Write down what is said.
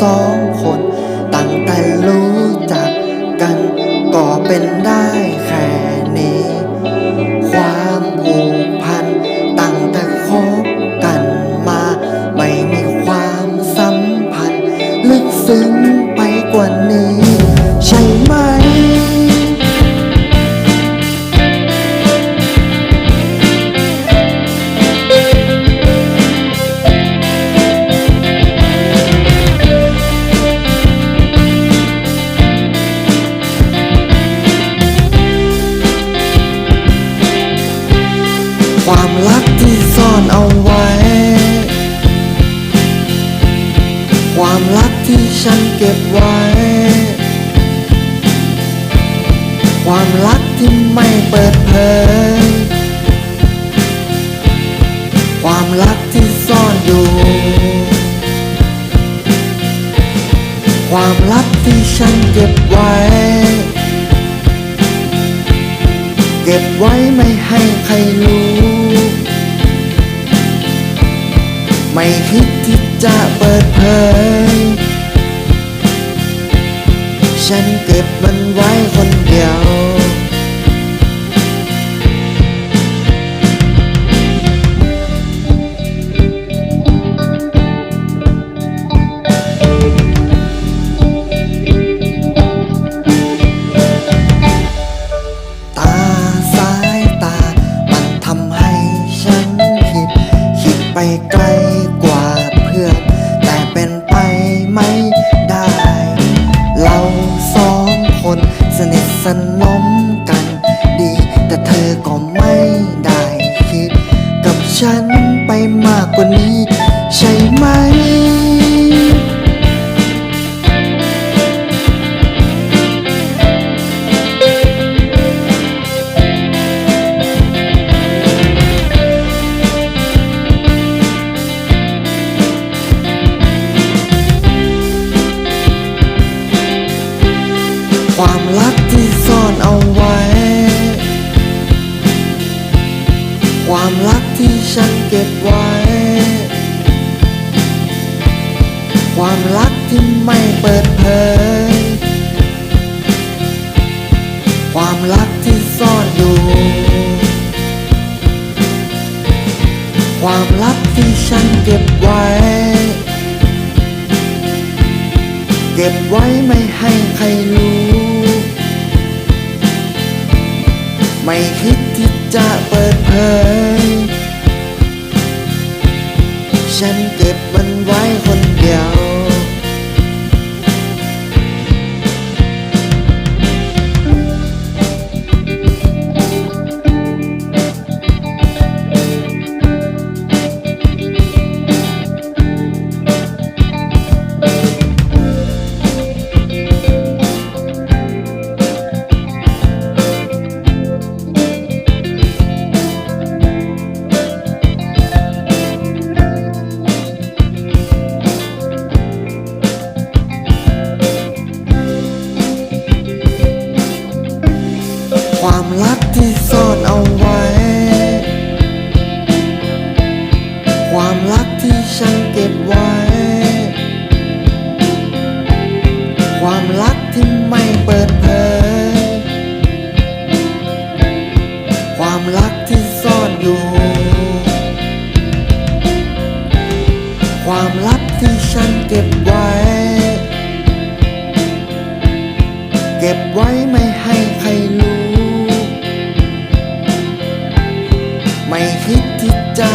สองคน ตั้งแต่รู้จักกันก็เป็นได้ ความรักที่ซ่อนเอาไว้ ความรักที่ฉันเก็บไว้ ความรักที่ไม่เปิดเผย ความรักที่ซ่อนอยู่ ความลับที่ฉันเก็บไว้ เก็บไว้ไม่ให้ใครรู้ ไม่คิดที่จะเปิดเผย ฉันเก็บมันไว้คน กว่าเพื่อน แต่เป็นไปไม่ได้ เราสองคนสนิทสนม ความลับที่ซ่อนเอาไว้ ความลับที่ฉันเก็บไว้ ความลับที่ไม่เปิดเผย ความลับที่ซ่อนอยู่ ความลับที่ฉันเก็บไว้ เก็บไว้ไม่ให้ใครรู้ ไม่คิดที่จะเปิดเผย ฉันเก็บมัน ความลับที่ฉันเก็บไว้ ความลับที่ไม่เปิดเผย ความลับที่ซ่อนอยู่ ความลับที่ฉันเก็บไว้ เก็บไว้ไม่ให้ใครรู้ ไม่คิดที่จะ